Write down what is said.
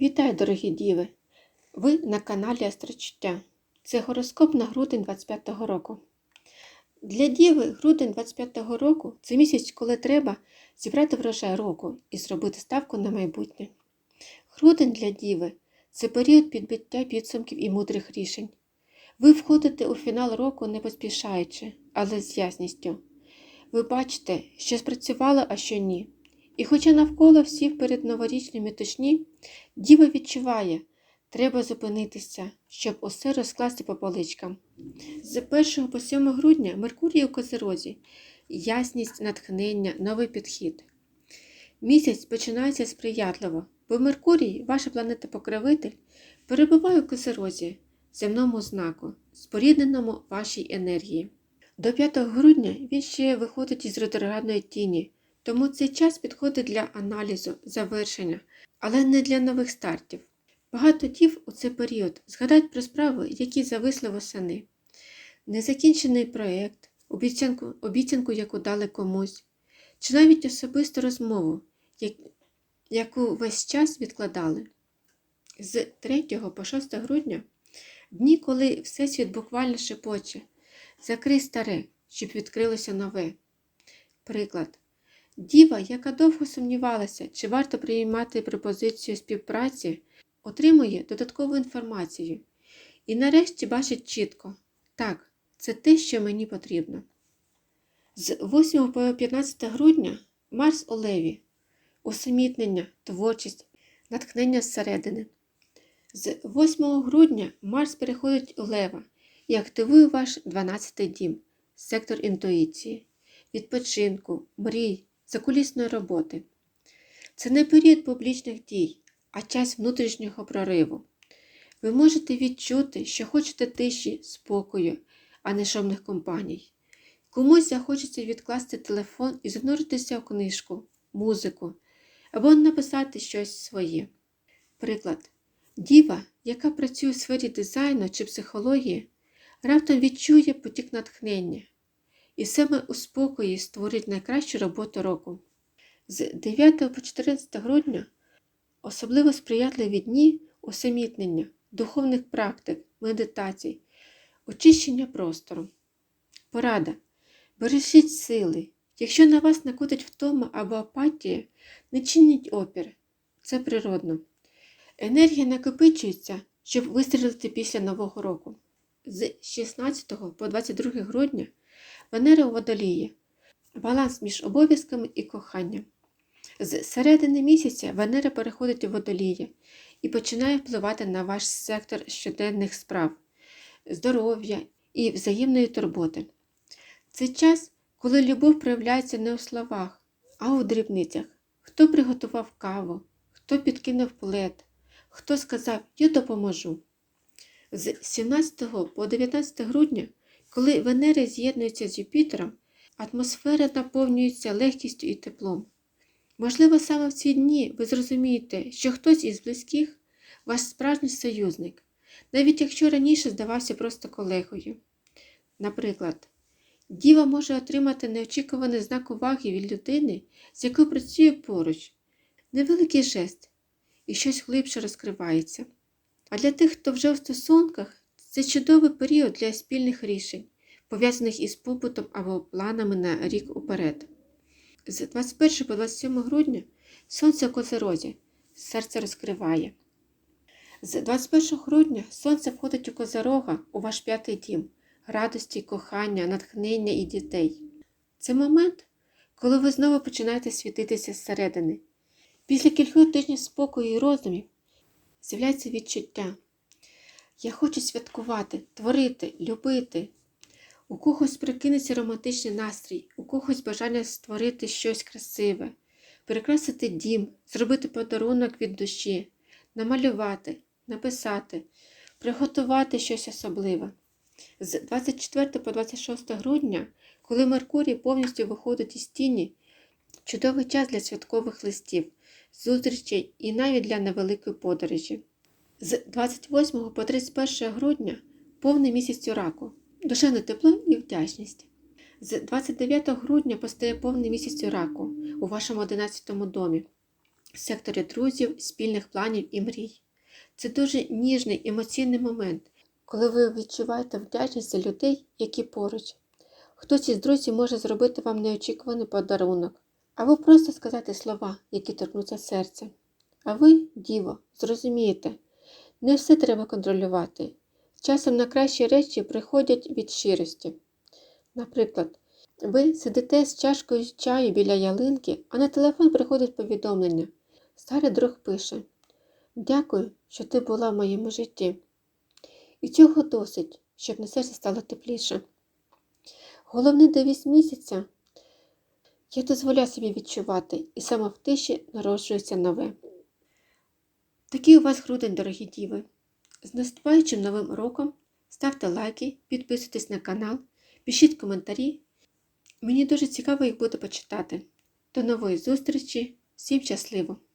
Вітаю, дорогі діви! Ви на каналі Астрочуття. Це гороскоп на грудень 25-го року. Для діви грудень 25-го року це місяць, коли треба зібрати врожай року і зробити ставку на майбутнє. Грудень для діви це період підбиття підсумків і мудрих рішень. Ви входите у фінал року не поспішаючи, але з ясністю. Ви бачите, що спрацювало, а що ні. І хоча навколо всі перед новорічні метушні, діва відчуває, треба зупинитися, щоб усе розкласти по поличкам. З 1 по 7 грудня Меркурій у Козерозі, ясність, натхнення, новий підхід. Місяць починається сприятливо, бо Меркурій, ваша планета-покровитель, перебуває у Козерозі, земному знаку, спорідненому вашій енергії. До 5 грудня він ще виходить із ретроградної тіні, тому цей час підходить для аналізу, завершення, але не для нових стартів. Багато дів у цей період згадають про справи, які зависли восени. Незакінчений проєкт, обіцянку, обіцянку, яку дали комусь, чи навіть особисту розмову, яку весь час відкладали. З 3 по 6 грудня дні, коли Всесвіт буквально шепоче, закрий старе, щоб відкрилося нове. Приклад. Діва, яка довго сумнівалася, чи варто приймати пропозицію співпраці, отримує додаткову інформацію і нарешті бачить чітко так, це те, що мені потрібно. З 8 по 15 грудня Марс у Леві, усамітнення, творчість, натхнення зсередини. З 8 грудня Марс переходить у Лева і активує ваш 12 дім, сектор інтуїції, відпочинку, мрій, закулісної роботи. Це не період публічних дій, а час внутрішнього прориву. Ви можете відчути, що хочете тиші, спокою, а не шумних компаній. Комусь захочеться відкласти телефон і зануритися в книжку, музику або написати щось своє. Приклад. Діва, яка працює у сфері дизайну чи психології, раптом відчує потік натхнення і саме у спокої створить найкращу роботу року. З 9 по 14 грудня особливо сприятливі дні усамітнення, духовних практик, медитацій, очищення простору. Порада. Бережіть сили. Якщо на вас накотить втома або апатія, не чиніть опір. Це природно. Енергія накопичується, щоб вистрілити після Нового року. З 16 по 22 грудня Венера у водолії. Баланс між обов'язками і коханням. З середини місяця Венера переходить у водолії і починає впливати на ваш сектор щоденних справ, здоров'я і взаємної турботи. Це час, коли любов проявляється не у словах, а у дрібницях. Хто приготував каву, хто підкинув плед, хто сказав Я допоможу. З 17 по 19 грудня, коли Венера з'єднується з Юпітером, атмосфера наповнюється легкістю і теплом. Можливо, саме в ці дні ви зрозумієте, що хтось із близьких ваш справжній союзник, навіть якщо раніше здавався просто колегою. Наприклад, діва може отримати неочікуваний знак уваги від людини, з якою працює поруч, невеликий жест і щось глибше розкривається. А для тих, хто вже в стосунках, це чудовий період для спільних рішень, пов'язаних із побутом або планами на рік уперед. З 21 по 27 грудня сонце в Козерозі, серце розкриває. З 21 грудня сонце входить у Козерога у ваш п'ятий дім, радості, кохання, натхнення і дітей. Це момент, коли ви знову починаєте світитися зсередини. Після кількох тижнів спокою і роздумів з'являється відчуття. Я хочу святкувати, творити, любити. У когось прикинеться романтичний настрій, у когось бажання створити щось красиве, перекрасити дім, зробити подарунок від душі, намалювати, написати, приготувати щось особливе. З 24 по 26 грудня, коли Меркурій повністю виходить із тіні, чудовий час для святкових листів, зустрічей і навіть для невеликої подорожі. З 28 по 31 грудня повний місяць раку душевне тепло і вдячність. З 29 грудня постає повний місяць раку у вашому 11 домі. секторі друзів, спільних планів і мрій. Це дуже ніжний емоційний момент, коли ви відчуваєте вдячність за людей, які поруч. Хтось із друзів може зробити вам неочікуваний подарунок, або просто сказати слова, які торкнуться серця. А ви, діво, зрозумієте, не все треба контролювати. Часом на кращі речі приходять від щирості. Наприклад, ви сидите з чашкою чаю біля ялинки, а на телефон приходить повідомлення. Старий друг пише: Дякую, що ти була в моєму житті. І цього досить, щоб на серці стало тепліше. Головне девіз місяця я дозволяю собі відчувати, і саме в тиші народжується нове. Такий у вас грудень, дорогі діви. З наступаючим новим роком ставте лайки, підписуйтесь на канал, пишіть коментарі. Мені дуже цікаво їх буде почитати. До нової зустрічі, всім щасливо!